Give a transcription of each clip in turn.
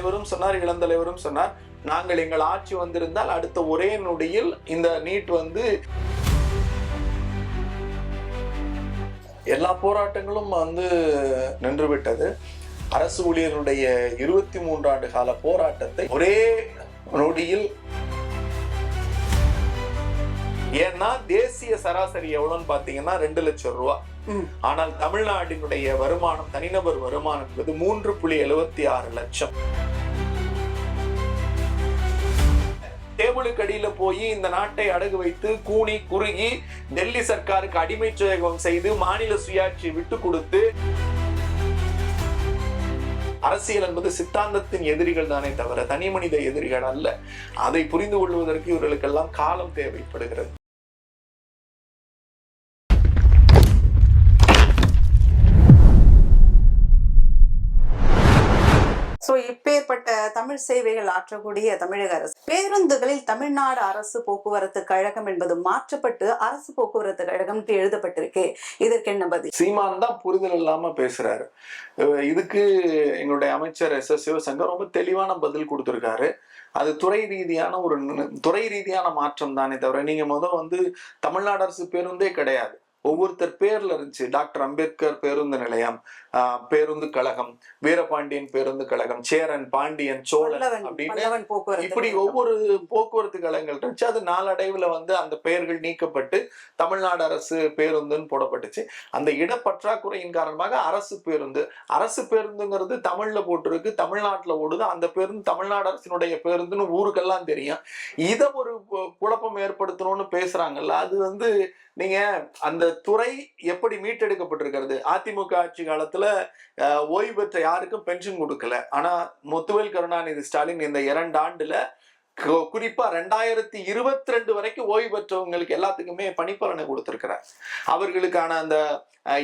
தலைவரும் சொன்னார் இளந்தலைவரும் சொன்னார். நாங்கள் எங்கள் ஆட்சி வந்திருந்தால் அடுத்த ஒரே நொடியில் இந்த நீட் வந்து எல்லா போராட்டங்களும் வந்து நின்றுவிட்டது. அரசு ஊழியர்களுடைய இருபத்தி மூன்றாண்டு கால போராட்டத்தை ஒரே நொடியில் ஏன்னா தேசிய சராசரி எவ்வளோன்னு பார்த்தீங்கன்னா ரெண்டு லட்சம் ரூபா. ஆனால் தமிழ்நாட்டினுடைய வருமானம் தனிநபர் வருமானம் என்பது மூன்று புள்ளி எழுபத்தி ஆறு லட்சம். டேபிளுக்கு அடியில போய் இந்த நாட்டை அடகு வைத்து கூனி குறுகி டெல்லி சர்க்காருக்கு அடிமை சுயகம் செய்து மாநில சுயாட்சி விட்டு கொடுத்து அரசியல் என்பது சித்தாந்தத்தின் எதிரிகள் தானே தவிர தனி மனித எதிரிகள் அல்ல. அதை புரிந்து கொள்வதற்கு இவர்களுக்கெல்லாம் காலம் தேவைப்படுகிறது. இப்பேற்பட்ட தமிழ் சேவைகள் ஆற்றக்கூடிய தமிழக அரசு. பேருந்துகளில் தமிழ்நாடு அரசு போக்குவரத்து கழகம் என்பது மாற்றப்பட்டு அரசு போக்குவரத்து கழகம் எழுதப்பட்டிருக்கு. இதற்கு என்ன பதில்? சீமான் தான் புரிதல் இல்லாம பேசுறாரு. இதுக்கு எங்களுடைய அமைச்சர் எஸ் எஸ் சிவசங்கர் ரொம்ப தெளிவான பதில் கொடுத்திருக்காரு. அது துறை ரீதியான ஒரு துறை ரீதியான மாற்றம் தானே தவிர நீங்க முதல் வந்து தமிழ்நாடு அரசு பேருந்தே கிடையாது. ஒவ்வொருத்தர் பேர்ல இருந்துச்சு. டாக்டர் அம்பேத்கர் பேருந்து நிலையம் பேருந்து கழகம் வீரபாண்டியன் பேருந்து கழகம் சேரன் பாண்டியன் சோழன் அப்படின்னு இப்படி. ஒவ்வொரு போக்குவரத்து கழகங்கள் இருந்துச்சு. அது நாளடைவுல வந்து அந்த பெயர்கள் நீக்கப்பட்டு தமிழ்நாடு அரசு பேருந்துன்னு போடப்பட்டுச்சு. அந்த இடப்பற்றாக்குறையின் காரணமாக அரசு பேருந்து அரசு பேருந்துங்கிறது தமிழ்ல போட்டிருக்கு தமிழ்நாட்டுல ஓடுது. அந்த பேருந்து தமிழ்நாடு அரசினுடைய பேருந்துன்னு ஊருக்கெல்லாம் தெரியும். இதை ஒரு குழப்பம் ஏற்படுத்தணும்னு பேசுறாங்கல்ல. அது வந்து நீங்க அந்த துறை எப்படி மீட்டெடுக்கப்பட்டிருக்கிறது? அதிமுக ஆட்சி காலத்துல ஓய்வு பெற்ற யாருக்கும் பென்ஷன் கொடுக்கல. ஆனா முத்துவேல் கருணாநிதி ஸ்டாலின் இந்த இரண்டு ஆண்டுல குறிப்பா ரெண்டாயிரத்தி இருபத்தி ரெண்டு வரைக்கும் ஓய்வு பெற்றவங்களுக்கு எல்லாத்துக்குமே பணிப்பலனை கொடுத்திருக்கிறார். அவர்களுக்கான அந்த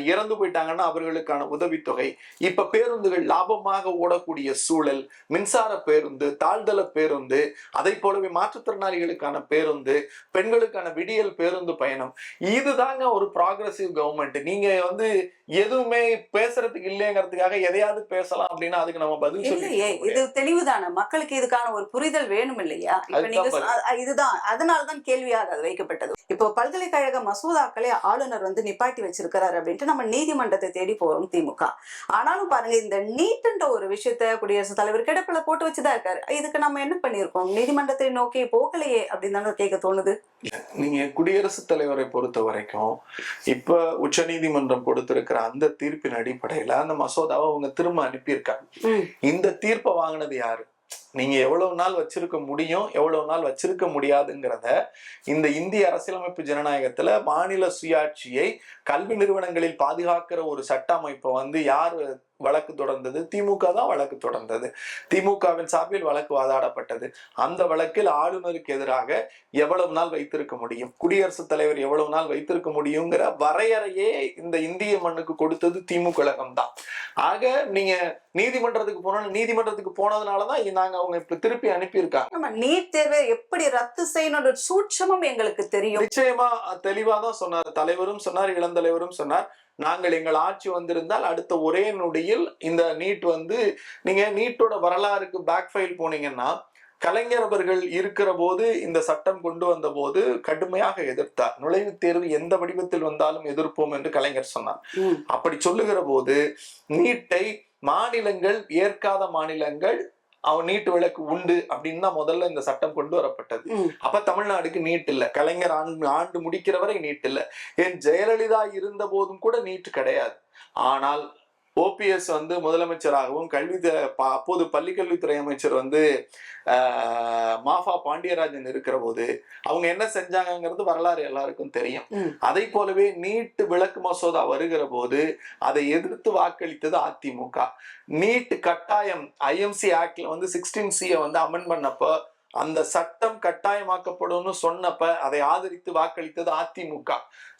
இறந்து போயிட்டாங்கன்னா அவர்களுக்கான உதவித்தொகை இப்ப பேருந்துகள் லாபமாக ஓடக்கூடிய சூழல் மின்சார பேருந்து தாழ்தள பேருந்து அதை போலவே மாற்றுத்திறனாளிகளுக்கான பேருந்து பெண்களுக்கான விடியல் பேருந்து பயணம் இதுதாங்க ஒரு ப்ராக்ரசிவ் கவர்மெண்ட் நீங்க வந்து எதுவுமே பேசுறதுக்கு இல்லைங்கிறதுக்காக எதையாவது பேசலாம் அப்படின்னா அதுக்கு நம்ம பதில் சொல்லி இது தெளிவுதானே? மக்களுக்கு இதுக்கான ஒரு புரிதல் வேணும் இல்லையா இப்ப அதுதான் நீங்க இதுதான். அதனாலதான் கேள்வியாக அது வைக்கப்பட்டது. இப்போ பல்கலைக்கழக மசோதாக்களை ஆளுநர் வந்து நிப்பாட்டி வச்சிருக்கிறாரு அப்படின்ட்டு நம்ம நீதிமன்றத்தை தேடி போறோம் திமுக. ஆனாலும் பாருங்க இந்த நீட்டுன்ற ஒரு விஷயத்த குடியரசுத் தலைவர் கிடப்பில போட்டு வச்சுதான் இருக்காரு. இதுக்கு நம்ம என்ன பண்ணியிருக்கோம்? நீதிமன்றத்தை நோக்கி போகலையே அப்படின்னு தானே கேட்க தோணுது. நீங்க குடியரசுத் தலைவரை பொறுத்த வரைக்கும் இப்ப உச்சநீதிமன்றம் கொடுத்திருக்கிற அந்த தீர்ப்பின் அடிப்படையில அந்த மசோதாவை அவங்க திரும்ப அனுப்பியிருக்காங்க. இந்த தீர்ப்பை வாங்கினது யாரு? நீங்க எவ்வளவு நாள் வச்சிருக்க முடியும் எவ்வளவு நாள் வச்சிருக்க முடியாதுங்கிறத இந்த இந்திய அரசியலமைப்பு ஜனநாயகத்துல மாநில சுயாட்சியை கல்வி நிறுவனங்களில் பாதுகாக்கிற ஒரு சட்ட அமைப்பை வந்து யார் வழக்கு தொடர்ந்தது. திமுக தான் வழக்கு தொடர்ந்தது. திமுகவின் சார்பில் வழக்கு வாதாடப்பட்டது. அந்த வழக்கில் ஆளுநருக்கு எதிராக எவ்வளவு நாள் வைத்திருக்க முடியும்? குடியரசுத் தலைவர் எவ்வளவு நாள் வைத்திருக்க முடியுங்கிற வரையறையே இந்த இந்திய மண்ணுக்கு கொடுத்தது திமுக தான். ஆக நீங்க நீதிமன்றத்துக்கு போனோம் நீதிமன்றத்துக்கு போனதுனாலதான் நாங்க அவங்க இப்ப திருப்பி அனுப்பியிருக்காங்க. நம்ம நீட் தேர்வை எப்படி ரத்து செய்யணும்ன்ற சூட்சமும் எங்களுக்கு தெரியும். நிச்சயமா தெளிவா தான் சொன்னார். தலைவரும் சொன்னார் இளந்தலைவரும் சொன்னார். நாங்கள் எங்கள் ஆட்சி வந்திருந்தால் அடுத்த ஒரே நொடியில் இந்த நீட் வந்து நீங்க நீட்டோட வரலாறுக்கு பேக் ஃபைல் போனீங்கன்னா கலைஞர் அவர்கள் இருக்கிற போது இந்த சட்டம் கொண்டு வந்த போது கடுமையாக எதிர்த்தார் நுழைவுத் தேர்வு எந்த வடிவத்தில் வந்தாலும் எதிர்ப்போம் என்று கலைஞர் சொன்னார். அப்படி சொல்லுகிற போது நீட்டை மாநிலங்கள் ஏற்காத மாநிலங்கள் அவன் நீட்டு விளக்கு உண்டு அப்படின்னு தான் முதல்ல இந்த சட்டம் கொண்டு வரப்பட்டது. அப்ப தமிழ்நாடுக்கு நீட் இல்ல. கலைஞர் ஆண்டு ஆண்டு முடிக்கிற வரை நீட் இல்ல. ஏன் ஜெயலலிதா இருந்த போதும் கூட நீட் கிடையாது. ஆனால் ஓபிஎஸ் வந்து முதலமைச்சராகவும் கல்வி அப்போது பள்ளிக்கல்வித்துறை அமைச்சர் வந்து மாஃபா பாண்டியராஜன் இருக்கிற போது அவங்க என்ன செஞ்சாங்கங்கிறது வரலாறு எல்லாருக்கும் தெரியும். அதை போலவே நீட் விளக்கு மசோதா வருகிற போது அதை எதிர்த்து வாக்களித்தது அதிமுக நீட் கட்டாயம் ஐஎம்சி ஆக்ட்ல வந்து சிக்ஸ்டீன் சியை வந்து அமெண்ட் பண்ணப்போ அந்த சட்டம் கட்டாயமாக்கப்படும்னு சொன்னப்ப அதை ஆதரித்து வாக்களித்தது அதிமுக.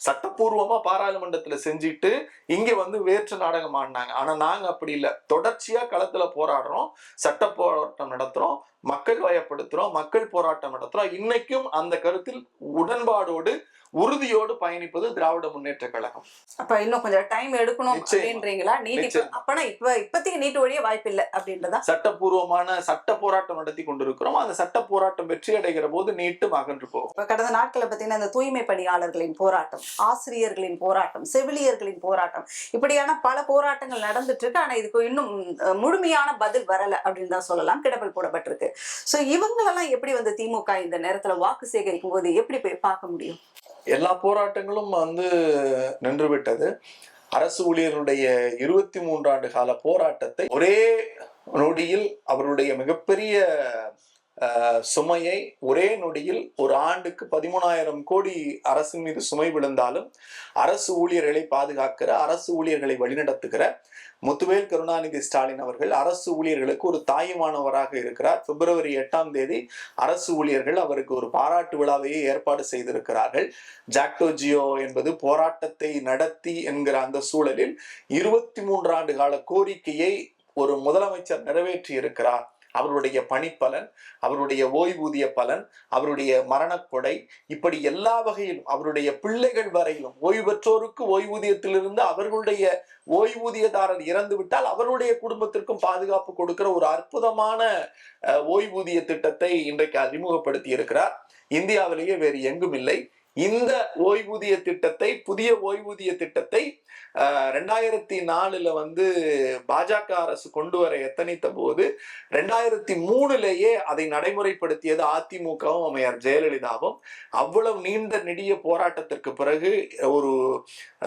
சட்டப்பூர்வமா பாராளுமன்றத்துல செஞ்சுட்டு இங்க வந்து வேற்று நாடகம் ஆடினாங்க. ஆனா நாங்க அப்படி இல்லை. தொடர்ச்சியா களத்துல போராடுறோம். சட்ட போராட்டம் நடத்துறோம். மக்கள் வயப்படுத்துறோம் மக்கள் போராட்டம் நடத்துறோம். இன்னைக்கும் அந்த கருத்தில் உடன்பாடோடு உறுதியோடு பயணிப்பது திராவிட முன்னேற்ற கழகம். அப்ப இன்னும் கொஞ்சம் டைம் எடுக்கணும். அப்படின்றீங்களா? நிச்சயமா. அப்பனா இப்ப இப்பத்திக்கு நீட் வழியே வாய்ப்பு இல்ல அப்படின்றதா? சட்டப்பூர்வமான சட்ட போராட்டம் நடத்தி கொண்டிருக்கிறோம். அந்த சட்ட போராட்டம் வெற்றி அடைகிற போது நீட்டும் அகன்று போகும். இப்ப கடந்த நாட்கள்ல பாத்தீங்கன்னா இந்த தூய்மை பணியாளர்களின் போராட்டம் ஆசிரியர்களின் போராட்டம் செவிலியர்களின் போராட்டம் இப்படியான பல போராட்டங்கள் நடந்துட்டு இருக்கு. ஆனா இதுக்கு இன்னும் முழுமையான பதில் வரல அப்படின்னு தான் சொல்லலாம். கிடப்பில் போடப்பட்டிருக்கு. ஸோ இவங்களெல்லாம் எப்படி வந்து திமுக இந்த நேரத்தில் வாக்கு சேகரிக்கும் போது எப்படி போய் பார்க்க முடியும்? எல்லா போராட்டங்களும் வந்து நின்றுவிட்டது அரசு ஊழியர்களுடைய இருபத்தி மூன்றாண்டு கால போராட்டத்தை ஒரே நொடியில் அவருடைய மிகப்பெரிய சுமையை ஒரே நொடியில் ஒரு ஆண்டுக்கு பதிமூணாயிரம் கோடி அரசின் மீது சுமை விழுந்தாலும் அரசு ஊழியர்களை பாதுகாக்கிற அரசு ஊழியர்களை வழிநடத்துகிற முத்துவேல் கருணாநிதி ஸ்டாலின் அவர்கள் அரசு ஊழியர்களுக்கு ஒரு தாயுமானவராக இருக்கிறார். பிப்ரவரி எட்டாம் தேதி அரசு ஊழியர்கள் அவருக்கு ஒரு பாராட்டு விழாவையே ஏற்பாடு செய்திருக்கிறார்கள். ஜாக்டோ ஜியோ என்பது போராட்டத்தை நடத்தி என்கிற அந்த சூழலில் இருபத்தி மூன்று ஆண்டு கால கோரிக்கையை ஒரு முதலமைச்சர் நிறைவேற்றி இருக்கிறார் அவருடைய பணிப்பலன் அவருடைய ஓய்வூதிய பலன் அவருடைய மரணக்கொடை இப்படி எல்லா வகையிலும் அவருடைய பிள்ளைகள் வரையிலும் ஓய்வு பெற்றோருக்கு ஓய்வூதியத்திலிருந்து அவர்களுடைய ஓய்வூதியதாரர் இறந்து விட்டால் அவருடைய குடும்பத்திற்கும் பாதுகாப்பு கொடுக்கிற ஒரு அற்புதமான அஹ், ஓய்வூதிய திட்டத்தை இன்றைக்கு அறிமுகப்படுத்தி இருக்கிறார். இந்தியாவிலேயே வேறு எங்கும் இல்லை இந்த ஓய்வூதிய திட்டத்தை புதிய ஓய்வூதிய திட்டத்தை ரெண்டாயிரத்தி நாலுல வந்து பாஜக அரசு கொண்டு வர எத்தனித்த போது ரெண்டாயிரத்தி மூணுலேயே அதை நடைமுறைப்படுத்தியது அதிமுகவும் அமையார் ஜெயலலிதாவும். அவ்வளவு நீண்ட நெடிய போராட்டத்திற்கு பிறகு ஒரு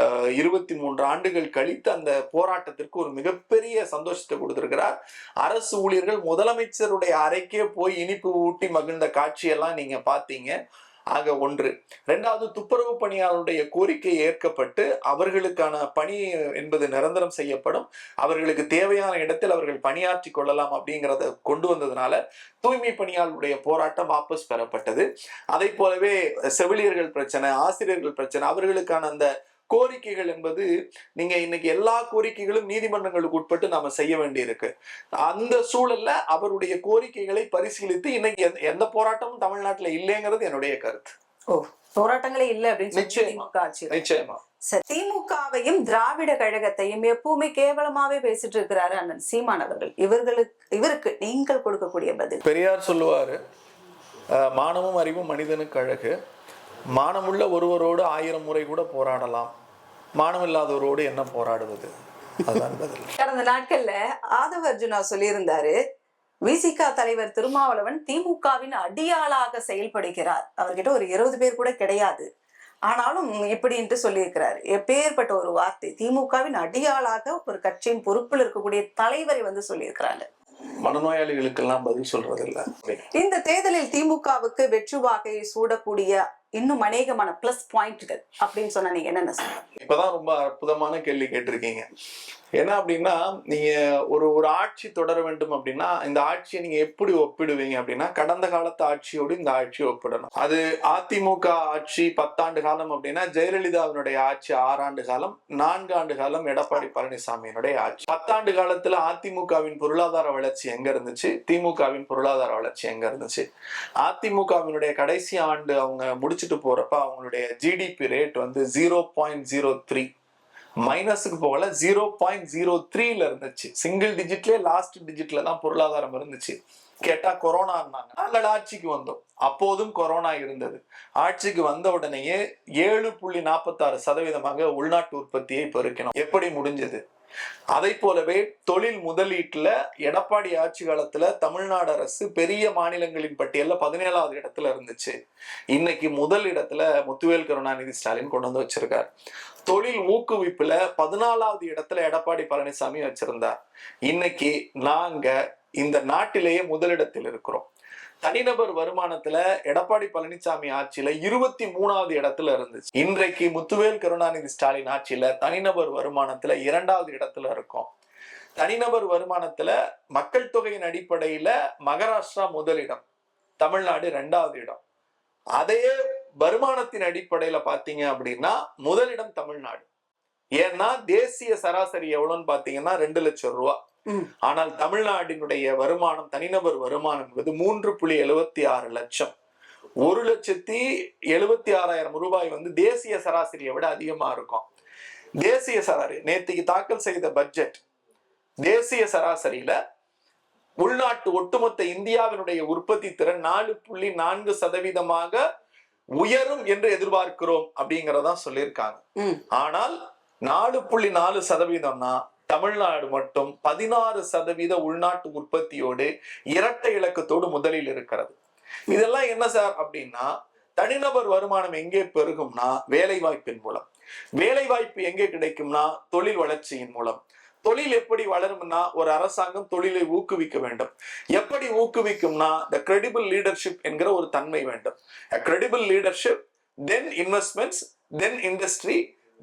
அஹ், இருபத்தி மூன்று ஆண்டுகள் கழித்து அந்த போராட்டத்திற்கு ஒரு மிகப்பெரிய சந்தோஷத்தை கொடுத்திருக்கிறார். அரசு ஊழியர்கள் முதலமைச்சருடைய அறைக்கே போய் இனிப்பு ஊட்டி மகிழ்ந்த காட்சியெல்லாம் நீங்க பார்த்தீங்க. ஆக ஒன்று. ரெண்டாவது துப்புரவு பணியாளருடைய கோரிக்கை ஏற்கப்பட்டு அவர்களுக்கான பணி என்பது நிரந்தரம் செய்யப்படும். அவர்களுக்கு தேவையான இடத்தில் அவர்கள் பணியாற்றி கொள்ளலாம் அப்படிங்கிறத கொண்டு வந்ததுனால தூய்மை பணியாளருடைய போராட்டம் வாபஸ் பெறப்பட்டது. அதை போலவே செவிலியர்கள் பிரச்சனை ஆசிரியர்கள் பிரச்சனை அவர்களுக்கான அந்த கோரிக்கைகள் என்பது நீங்க இன்னைக்கு எல்லா கோரிக்கைகளும் நீதிமன்றங்களுக்கு உட்பட்டு நாம செய்ய வேண்டியிருக்கு. அந்த சூழல்ல அவருடைய கோரிக்கைகளை பரிசீலித்து இன்னைக்கு எந்த- போராட்டமும் தமிழ்நாட்டுல இல்லைங்கிறது என்னுடைய கருத்து. ஓ போராட்டங்களே இல்ல அப்படின்னு நிச்சயமா. நிச்சயமா. திமுகவையும் திராவிட கழகத்தையும் எப்பவுமே கேவலமாவே பேசிட்டு இருக்கிறாரு அண்ணன் சீமான் அவர்கள். இவர்களுக்கு இவருக்கு நீங்கள் கொடுக்கக்கூடிய பதில். பெரியார் சொல்லுவாரு மானமும் அறிவும் மனிதனுக்கு அழகு. மானமுள்ள ஒருவரோடு ஆயிரம் முறை கூட போராடலாம். மானம் இல்லாதவரோடு என்ன போராடுவது? கடந்த நாட்கள்ல ஆதவ அர்ஜுனா சொல்லியிருந்தாரு விசிகா தலைவர் திருமாவளவன் திமுகவின் அடியாளாக செயல்படுகிறார். அவர்கிட்ட ஒரு இருபது பேர் கூட கிடையாது. ஆனாலும் இப்படின்ட்டு சொல்லியிருக்கிறார். எப்பேற்பட்ட ஒரு வார்த்தை திமுகவின் அடியாளாக ஒரு கட்சியின் பொறுப்பில் இருக்கக்கூடிய தலைவரை வந்து சொல்லியிருக்கிறாங்க. மனநோயாளிகளுக்கெல்லாம் பதில் சொல்றது இல்ல இந்த தேர்தலில் திமுகவுக்கு வெற்றி வாகை சூடக்கூடிய இன்னும் அநேகமான பிளஸ் பாயிண்ட்கள் அப்படின்னு சொன்னா நீங்க என்னென்ன சொல்லுங்க இப்பதான் ரொம்ப அற்புதமான கேள்வி கேட்டிருக்கீங்க. என்ன அப்படின்னா நீங்க ஒரு ஒரு ஆட்சி தொடர வேண்டும் அப்படின்னா இந்த ஆட்சியை நீங்க எப்படி ஒப்பிடுவீங்க அப்படின்னா கடந்த காலத்து ஆட்சியோடு இந்த ஆட்சியை ஒப்பிடணும். அது அதிமுக ஆட்சி பத்தாண்டு காலம் அப்படின்னா ஜெயலலிதாவினுடைய ஆட்சி ஆறாண்டு காலம் நான்கு ஆண்டு காலம் எடப்பாடி பழனிசாமியினுடைய ஆட்சி. பத்தாண்டு காலத்துல அதிமுகவின் பொருளாதார வளர்ச்சி எங்க இருந்துச்சு? திமுகவின் பொருளாதார வளர்ச்சி எங்க இருந்துச்சு? அதிமுகவினுடைய கடைசி ஆண்டு அவங்க முடிச்சுட்டு போறப்ப அவங்களுடைய ஜிடிபி ரேட் வந்து ஜீரோ பாயிண்ட் ஜீரோ த்ரீ மைனஸுக்கு போகல ஜீரோ பாயிண்ட் ஜீரோ த்ரீல இருந்துச்சு. சிங்கிள் டிஜிட்லேயே லாஸ்ட் டிஜிட்ல தான் பொருளாதாரம் இருந்துச்சு. கேட்டா கொரோனா இருந்தாங்க நாங்கள் ஆட்சிக்கு வந்தோம். அப்போதும் கொரோனா இருந்தது. ஆட்சிக்கு வந்த உடனேயே ஏழு புள்ளி நாற்பத்தாறு சதவீதமாக உள்நாட்டு உற்பத்தியை பெருக்கணும் எப்படி முடிஞ்சது? அதை போலவே தொழில் முதலீட்டுல எடப்பாடி ஆட்சி காலத்துல தமிழ்நாடு அரசு பெரிய மாநிலங்களின் பட்டியலில் பதினேழாவது இடத்துல இருந்துச்சு. இன்னைக்கு முதல் இடத்துல முத்துவேல் கருணாநிதி ஸ்டாலின் கொண்டு வந்து வச்சிருக்கார். தொழில் ஊக்குவிப்புல பதினாலாவது இடத்துல எடப்பாடி பழனிசாமி வச்சிருந்தார். இன்னைக்கு நாங்க இந்த நாட்டிலேயே முதலிடத்தில் இருக்கிறோம். தனிநபர் வருமானத்துல எடப்பாடி பழனிசாமி ஆட்சியில இருபத்தி மூணாவது இடத்துல இருந்துச்சு. இன்றைக்கு முத்துவேல் கருணாநிதி ஸ்டாலின் ஆட்சியில தனிநபர் வருமானத்துல இரண்டாவது இடத்துல இருக்கும். தனிநபர் வருமானத்துல மக்கள் தொகையின் அடிப்படையில மகாராஷ்டிரா முதலிடம் தமிழ்நாடு ரெண்டாவது இடம். அதே வருமானத்தின் அடிப்படையில பாத்தீங்க அப்படின்னா முதலிடம் தமிழ்நாடு. ஏன்னா தேசிய சராசரி எவ்வளோன்னு பாத்தீங்கன்னா ரெண்டு லட்சம் ரூபா. ஆனால் தமிழ்நாட்டினுடைய வருமானம் தனிநபர் வருமானம் என்பது மூன்று புள்ளி எழுபத்தி ஆறு லட்சம். ஒரு லட்சத்தி எழுபத்தி ஆறாயிரம் ரூபாய் வந்து தேசிய சராசரியை விட அதிகமா இருக்கும். தேசிய சராசரி நேத்திக்கு தாக்கல் செய்த பட்ஜெட் தேசிய சராசரியில உள்நாட்டு ஒட்டுமொத்த இந்தியாவினுடைய உற்பத்தி திறன் நாலு புள்ளி நான்கு சதவீதமாக உயரும் என்று எதிர்பார்க்கிறோம் அப்படிங்கறதா சொல்லியிருக்காங்க. ஆனால் நாலு புள்ளி நாலு சதவீதம்னா தமிழ்நாடு மட்டும் பதினாறு சதவீத உள்நாட்டு உற்பத்தியோடு இரட்டை இலக்கத்தோடு முதலில் இருக்கிறது. இதெல்லாம் என்ன சார் அப்படின்னா தனிநபர் வருமானம் எங்கே பெருகும்னா வேலை வாய்ப்பின் மூலம். வேலை வாய்ப்பு எங்கே கிடைக்கும்னா தொழில் வளர்ச்சியின் மூலம். தொழில் எப்படி வளரும்னா ஒரு அரசாங்கம் தொழிலை ஊக்குவிக்க வேண்டும். எப்படி ஊக்குவிக்கும்னா த கிரெடிபிள் லீடர்ஷிப் என்கிற ஒரு தன்மை வேண்டும். Credible leadership then investments then industry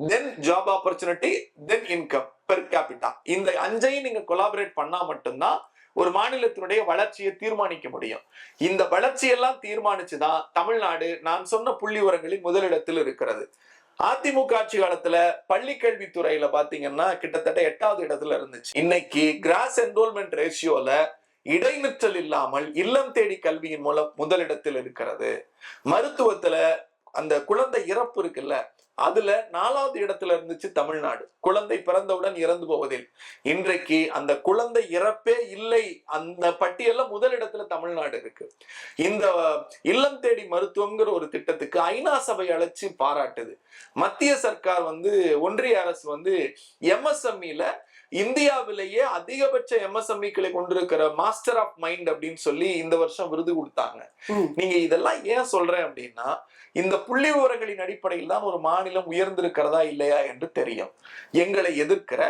then job opportunity then income per capita இந்த அஞ்சையும் நீங்க கொலாபரேட் பண்ணா மட்டும்தான் ஒரு மாநிலத்தினுடைய வளர்ச்சியை தீர்மானிக்க முடியும். இந்த வளர்ச்சியெல்லாம் தீர்மானிச்சுதான் தமிழ்நாடு நான் சொன்ன புள்ளி விவரங்களில் முதலிடத்தில் இருக்கிறது. அதிமுக ஆட்சி காலத்துல பள்ளி கல்வித்துறையில பாத்தீங்கன்னா கிட்டத்தட்ட எட்டாவது இடத்துல இருந்துச்சு. இன்னைக்கு கிராஸ் என்ரோல்மெண்ட் ரேஷியோல இடைநிற்றல் இல்லாமல் இல்லம் தேடி கல்வியின் மூலம் முதலிடத்தில் இருக்கிறது. மருத்துவத்துல அந்த குழந்தை இறப்பு இருக்குல்ல அதுல நாலாவது இடத்துல இருந்துச்சு தமிழ்நாடு. குழந்தை பிறந்தவுடன் இறந்து போவதில். இன்றைக்கு அந்த குழந்தை இறப்பே இல்லை. அந்த பட்டியல்ல முதலிடத்துல தமிழ்நாடு இருக்கு. இந்த இல்லம் தேடி மருத்துவம்ங்கிற ஒரு திட்டத்துக்கு ஐநா சபை அழைச்சு பாராட்டுது. மத்திய சர்க்கார் வந்து ஒன்றிய அரசு வந்து எம்எஸ்எம்இல இந்தியாவிலேயே அதிகபட்ச எம்எஸ்எம்இக்களை கொண்டிருக்கிற மாஸ்டர் ஆஃப் மைண்ட் அப்படின்னு சொல்லி இந்த வருஷம் விருது கொடுத்தாங்க. நீங்க இதெல்லாம் ஏன் சொல்றேன் அப்படின்னா இந்த புள்ளி விவரங்களின் அடிப்படையில் தான் ஒரு மாநிலம் உயர்ந்திருக்கிறதா இல்லையா என்று தெரியும் எங்களை எதிர்க்கிற.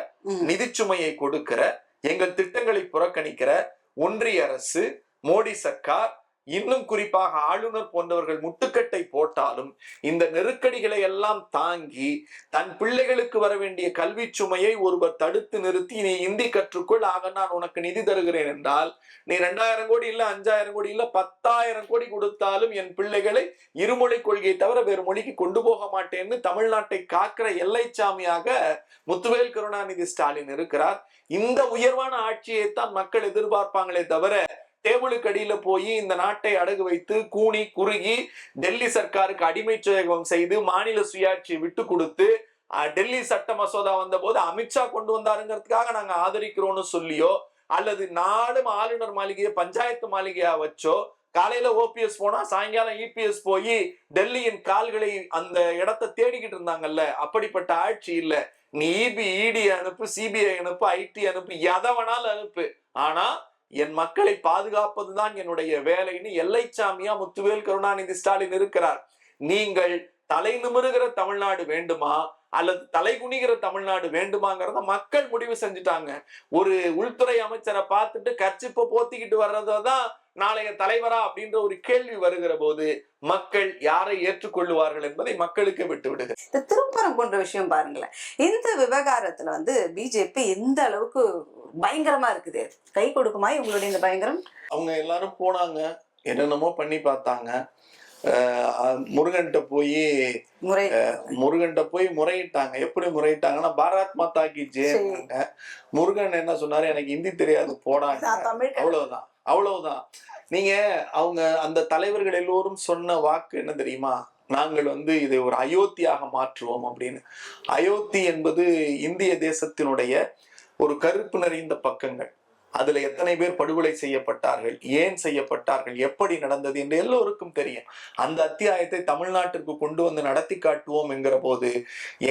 நிதிச்சுமையை கொடுக்கிற எங்கள் திட்டங்களை புறக்கணிக்கிற ஒன்றிய அரசு மோடி சர்க்கார் இன்னும் குறிப்பாக ஆளுநர் போன்றவர்கள் முட்டுக்கட்டை போட்டாலும் இந்த நெருக்கடிகளை எல்லாம் தாங்கி தன் பிள்ளைகளுக்கு வர வேண்டிய கல்வி சுமையை ஒருவர் தடுத்து நிறுத்தி நீ இந்தி கற்றுக்கொள் ஆக நான் உனக்கு நிதி தருகிறேன் என்றால் நீ ரெண்டாயிரம் கோடி இல்ல அஞ்சாயிரம் கோடி இல்ல பத்தாயிரம் கோடி கொடுத்தாலும் என் பிள்ளைகளை இருமொழி கொள்கையை தவிர வேறு மொழிக்கு கொண்டு போக மாட்டேன்னு தமிழ்நாட்டை காக்கிற எல்லைச்சாமியாக முத்துவேல் கருணாநிதி ஸ்டாலின் இருக்கிறார். இந்த உயர்வான ஆட்சியை தான் மக்கள் எதிர்பார்ப்பாங்களே தவிர டேபிளுக்கு அடியில போய் இந்த நாட்டை அடகு வைத்து கூனி குறுகி டெல்லி சர்க்காருக்கு அடிமை சுயகம் செய்து மாநில சுயாட்சியை விட்டு கொடுத்து டெல்லி சட்ட மசோதா வந்த போது அமித்ஷா கொண்டு வந்தாருங்கிறதுக்காக நாங்க ஆதரிக்கிறோம்னு சொல்லியோ அல்லது நாடும் ஆளுநர் மாளிகையை பஞ்சாயத்து மாளிகையா வச்சோ காலையில ஓபிஎஸ் போனா சாயங்காலம் இபிஎஸ் போய் டெல்லியின் கால்களை அந்த இடத்தை தேடிக்கிட்டு இருந்தாங்கல்ல அப்படிப்பட்ட ஆட்சி இல்ல. நீ இபி இடி அனுப்பு சிபிஐ அனுப்பு ஐடி அனுப்பு எதை வேணாலும் அனுப்பு. ஆனா என் மக்களை பாதுகாப்பதுதான் என்னுடைய வேலைன்னு எல்லை சாமியா முத்துவேல் கருணாநிதி ஸ்டாலின் இருக்கிறார். நீங்கள் தலை நிமிருகிற தமிழ்நாடு வேண்டுமா? அல்லது தலை குனிகிற தமிழ்நாடு வேண்டுமாங்கிறத மக்கள் முடிவு செஞ்சுட்டாங்க. ஒரு உள்துறை அமைச்சரை பார்த்துட்டு கர்ச்சிப்பை போத்திக்கிட்டு வர்றதான் நாளைய தலைவரா அப்படின்ற ஒரு கேள்வி வருகிற போது மக்கள் யாரை ஏற்றுக்கொள்ளுவார்கள் என்பதை மக்களுக்கு விட்டு விடுக இந்த திருப்பரம் போன்ற விஷயம் பாருங்களேன். இந்த விவகாரத்துல வந்து பிஜேபி எந்த அளவுக்கு பயங்கரமா இருக்குது? கை கொடுக்குமா இவங்களுடைய இந்த பயங்கரம்? அவங்க எல்லாரும் போனாங்க. என்னென்னமோ பண்ணி பார்த்தாங்க. முருகன்கிட்ட போய் முருகன்கிட்ட போய் முறையிட்டாங்க. எப்படி முறையிட்டாங்கன்னா பாரத் மாதா கி ஜெயங்க முருகன் என்ன சொன்னாரு? எனக்கு ஹிந்தி தெரியாது போடாங்க. அவ்வளவுதான் அவ்வளவுதான். நீங்க அவங்க அந்த தலைவர்கள் எல்லோரும் சொன்ன வாக்கு என்ன தெரியுமா? நாங்கள் வந்து இதை ஒரு அயோத்தியாக மாற்றுவோம் அப்படின்னு. அயோத்தி என்பது இந்திய தேசத்தினுடைய ஒரு கருப்பு நிறைந்த பக்கங்கள். அதுல எத்தனை பேர் படுகொலை செய்யப்பட்டார்கள் ஏன் செய்யப்பட்டார்கள் எப்படி நடந்தது என்று எல்லோருக்கும் தெரியும். அந்த அத்தியாயத்தை தமிழ்நாட்டிற்கு கொண்டு வந்து நடத்தி காட்டுவோம் என்கிற போது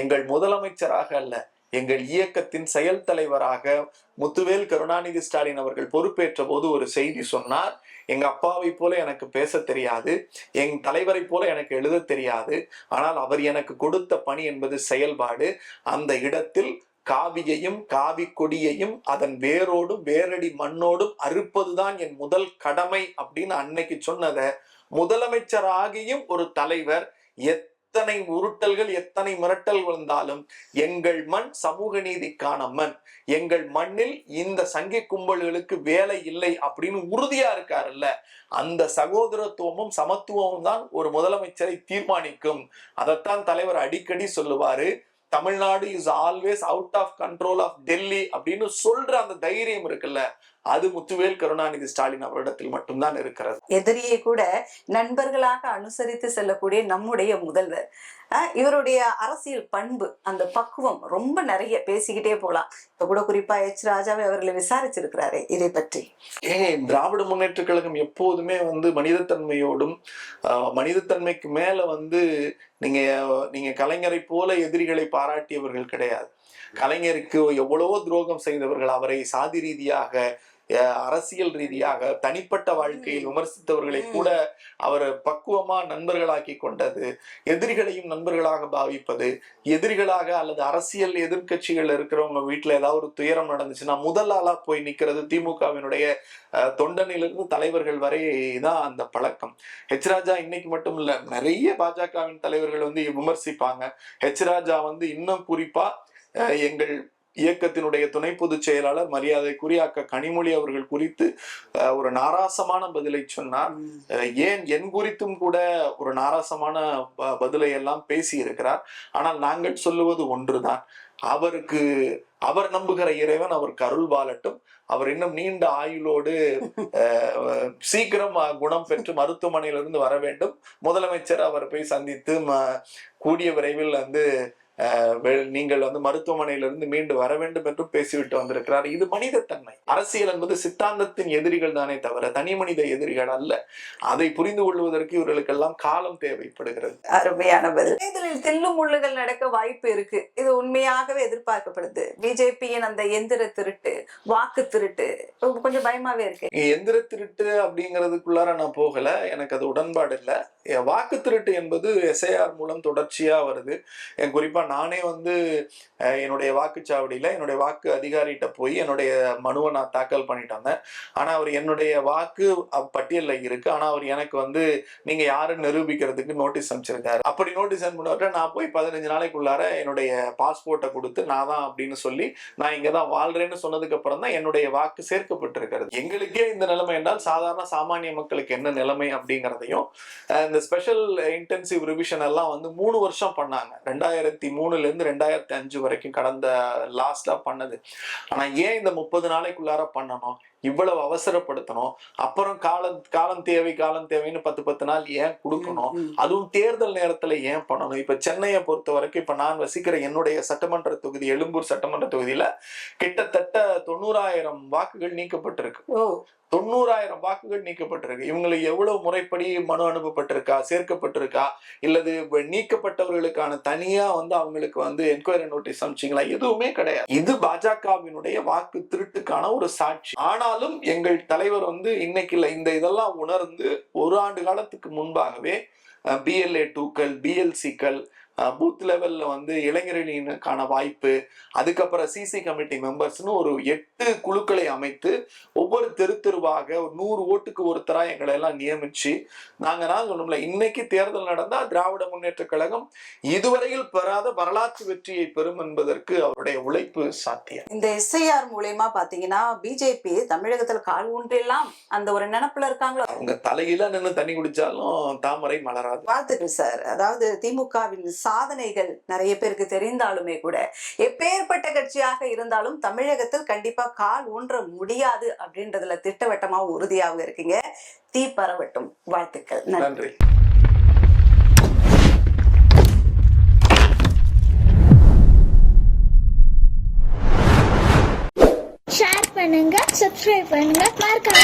எங்கள் முதலமைச்சராக அல்ல எங்கள் இயக்கத்தின் செயல் தலைவராக முத்துவேல் கருணாநிதி ஸ்டாலின் அவர்கள் பொறுப்பேற்ற போது ஒரு செய்தி சொன்னார். எங்க அப்பாவை போல எனக்கு பேச தெரியாது என் தலைவரை போல எனக்கு எழுத தெரியாது ஆனால் அவர் எனக்கு கொடுத்த பணி என்பது செயல்பாடு. அந்த இடத்தில் காவியையும் காவி கொடியையும் அதன் வேரோடும் வேரடி மண்ணோடும் அறுப்பதுதான் என் முதல் கடமை அப்படின்னு அன்னைக்கு சொன்னதை முதலமைச்சராகியும் ஒரு தலைவர் எத்தனை எத்தனை உருட்டல்கள் எத்தனை மிரட்டல் வந்தாலும் எங்கள் மண் சமூக நீதிக்கான மண். எங்கள் மண்ணில் இந்த சங்கி கும்பல்களுக்கு வேலை இல்லை அப்படின்னு உறுதியா இருக்காருல்ல. அந்த சகோதரத்துவமும் சமத்துவமும் தான் ஒரு முதலமைச்சரை தீர்மானிக்கும். அதைத்தான் தலைவர் அடிக்கடி சொல்லுவாரு. Tamil Nadu is always out of control of Delhi அப்படின்னு சொல்ற அந்த தைரியம் இருக்குல்ல அது முத்துவேல் கருணாநிதி ஸ்டாலின் அவரிடத்தில் மட்டும்தான் இருக்கிறது. எதிரியை கூட நண்பர்களாக அனுசரித்து செல்லக்கூடிய நம்முடைய முதல்வர். இவருடைய அரசியல் பண்பு அந்த பக்குவம் ரொம்ப நிறைய பேசிக்கிட்டே போலாம். இப்ப கூட குறிப்பா எச். ராஜாவை அவர்களை விசாரிச்சிருக்கிறாரு இதை பற்றி. ஏ திராவிட முன்னேற்ற கழகம் எப்போதுமே வந்து மனிதத்தன்மையோடும் ஆஹ், மனிதத்தன்மைக்கு மேல வந்து நீங்க நீங்க கலைஞரை போல எதிரிகளை பாராட்டியவர்கள் கிடையாது. கலைஞருக்கு எவ்வளவோ துரோகம் செய்தவர்கள் அவரை சாதி ரீதியாக அரசியல் ரீதியாக தனிப்பட்ட வாழ்க்கையில் விமர்சித்தவர்களை கூட அவர் பக்குவமா நண்பர்களாக்கி கொண்டது எதிரிகளையும் நண்பர்களாக பாவிப்பது எதிரிகளாக அல்லது அரசியல் எதிர்க்கட்சிகள் இருக்கிறவங்க வீட்டுல ஏதாவது ஒரு துயரம் நடந்துச்சுன்னா முதல் ஆளா போய் நிக்கிறது திமுகவினுடைய அஹ், தொண்டனிலிருந்து தலைவர்கள் வரை தான் அந்த பழக்கம். ஹெச் ராஜா இன்னைக்கு மட்டும் இல்ல நிறைய பாஜகவின் தலைவர்கள் வந்து விமர்சிப்பாங்க. ஹெச் ராஜா வந்து இன்னும் குறிப்பா எங்கள் இயக்கத்தினுடைய துணை பொதுச் செயலாளர் மரியாதைக்குரிய அக்க கனிமொழி அவர்கள் குறித்து ஒரு நாராசமான பதிலை சொன்னார். ஏன் என் குறித்தும் கூட ஒரு நாராசமான பதிலை எல்லாம் பேசி இருக்கிறார் ஆனால் நாங்கள் சொல்லுவது ஒன்றுதான். அவருக்கு அவர் நம்புகிற இறைவன் அவருக்கு அருள் வாழட்டும். அவர் இன்னும் நீண்ட ஆயுளோடு அஹ், சீக்கிரம் குணம் பெற்று மருத்துவமனையிலிருந்து வர வேண்டும். முதலமைச்சர் அவர் போய் சந்தித்து கூடிய விரைவில் வந்து நீங்கள் வந்து மருத்துவமனையிலிருந்து மீண்டு வர வேண்டும் என்றும் பேசிவிட்டு வந்திருக்கிறார். இது மனிதத்தன்மை அரசியல் என்பது சித்தாந்தத்தின் எதிரிகள் தானே தவிர தனி மனித எதிரிகள் அல்ல. அதை புரிந்து கொள்வதற்கு இவர்களுக்கெல்லாம் காலம் தேவைப்படுகிறது. அருமையான பதில் தில்லு முள்ளுகள் நடக்க வாய்ப்பு இருக்கு. இது உண்மையாகவே எதிர்பார்க்கப்படுது. பிஜேபியின் அந்த எந்திர திருட்டு வாக்கு திருட்டு கொஞ்சம் பயமாவே இருக்கு. எந்திர திருட்டு அப்படிங்கிறதுக்குள்ளார நான் போகல. எனக்கு அது உடன்பாடு இல்லை. வாக்கு திருட்டு என்பது எஸ்ஐஆர் மூலம் தொடர்ச்சியா வருது. என் குறிப்பா நானே வந்து என்னுடைய வாக்குச்சாவடியில என்னுடைய வாக்கு அதிகாரிகிட்ட போய் என்னுடைய மனுவை நான் தாக்கல் பண்ணிட்டு வந்தேன். ஆனா அவர் என்னுடைய வாக்கு பட்டியலில் பட்டியல்ல இருக்கு. ஆனா அவர் எனக்கு வந்து நீங்க யாருன்னு நிரூபிக்கிறதுக்கு நோட்டீஸ் அனுப்பிச்சிருக்காரு? அப்படி நோட்டீஸ் அனுப்பினவர்கிட்ட நான் போய் பதினஞ்சு நாளைக்குள்ளார என்னுடைய பாஸ்போர்ட்டை கொடுத்து நான் தான் அப்படின்னு சொல்லி நான் இங்கே தான் வாழ்றேன்னு சொன்னதுக்கு அப்புறம் தான் என்னுடைய வாக்கு சேர்க்கப்பட்டிருக்கிறது. எங்களுக்கே இந்த நிலைமை என்றால் சாதாரண சாமானிய மக்களுக்கு என்ன நிலைமை அப்படிங்கிறதையும் இந்த ஸ்பெஷல் இன்டென்சிவ் ரிவிஷன் எல்லாம் வந்து மூணு வருஷம் பண்ணாங்க. ரெண்டாயிரத்தி மூணுல இருந்து ரெண்டாயிரத்தி அஞ்சு வரைக்கும் கடந்த லாஸ்டா பண்ணது. ஆனா ஏன் இந்த முப்பது நாளைக்குள்ளார பண்ணணும்? இவ்வளவு அவசரப்படுத்தணும். அப்புறம் காலம் காலம் தேவை காலம் தேவைன்னு பத்து பத்து நாள் ஏன் கொடுக்கணும். அதுவும் தேர்தல் நேரத்துல ஏன் பண்ணணும்? இப்ப சென்னையை பொறுத்த வரைக்கும் இப்ப நான் வசிக்கிற என்னுடைய சட்டமன்ற தொகுதி எழும்பூர் சட்டமன்ற தொகுதியில கிட்டத்தட்ட தொண்ணூறாயிரம் வாக்குகள் நீக்கப்பட்டிருக்கு. தொண்ணூறாயிரம் வாக்குகள் நீக்கப்பட்டிருக்கு. இவங்களுக்கு எவ்வளவு முறைப்படி மனு அனுப்பப்பட்டிருக்கா சேர்க்கப்பட்டிருக்கா? இல்லது நீக்கப்பட்டவர்களுக்கான தனியா வந்து அவங்களுக்கு வந்து என்கொயரி நோட்டீஸ் அனுப்பிச்சிங்களா? எதுவுமே கிடையாது. இது பாஜகவினுடைய வாக்கு திருட்டுக்கான ஒரு சாட்சி. ஆனாலும் எங்கள் தலைவர் வந்து இன்னைக்கு இல்ல. இந்த இதெல்லாம் உணர்ந்து ஒரு ஆண்டு காலத்துக்கு முன்பாகவே பிஎல்ஏ டூக்கள் பிஎல்சிக்கள் பூத் லெவல்ல வந்து இளைஞரணியினுக்கான வாய்ப்பு அதுக்கப்புறம் சிசி கமிட்டி மெம்பர்ஸ்னு ஒரு எட்டு குழுக்களை அமைத்து ஒவ்வொரு தெரு தெருவாக ஒரு நூறு ஓட்டுக்கு ஒருத்தரா எங்களை எல்லாம் நியமிச்சு நாங்க நான் சொன்னோம்ல இன்னைக்கு தேர்தல் நடந்தா திராவிட முன்னேற்ற கழகம் இதுவரையில் பெறாத வரலாற்று வெற்றியை பெறும் என்பதற்கு அவருடைய உழைப்பு சாத்தியம். இந்த எஸ்ஐஆர் மூலயமா பாத்தீங்கன்னா பிஜேபி தமிழகத்துல கால் ஊன்றெல்லாம் அந்த ஒரு நினப்புல இருக்காங்களோ அவங்க தலையில நின்று தண்ணி குடிச்சாலும் தாமரை மலராது. வாழ்த்துக்கள் சார். அதாவது திமுகவின் சாதனைகள் நிறைய பேருக்கு தெரிந்தாலுமே கூட எப்பேற்பட்ட கட்சியாக இருந்தாலும் தமிழகத்தில் கண்டிப்பா கால் ஊன்ற முடியாது அப்படின்றதுல திட்டவட்டமா உறுதியாக இருக்கீங்க. தீ பரவட்டும். வாழ்த்துக்கள். நன்றி. நன்றி. ஷேர் பண்ணுங்க சப்ஸ்கிரைப் பண்ணுங்க மறக்காம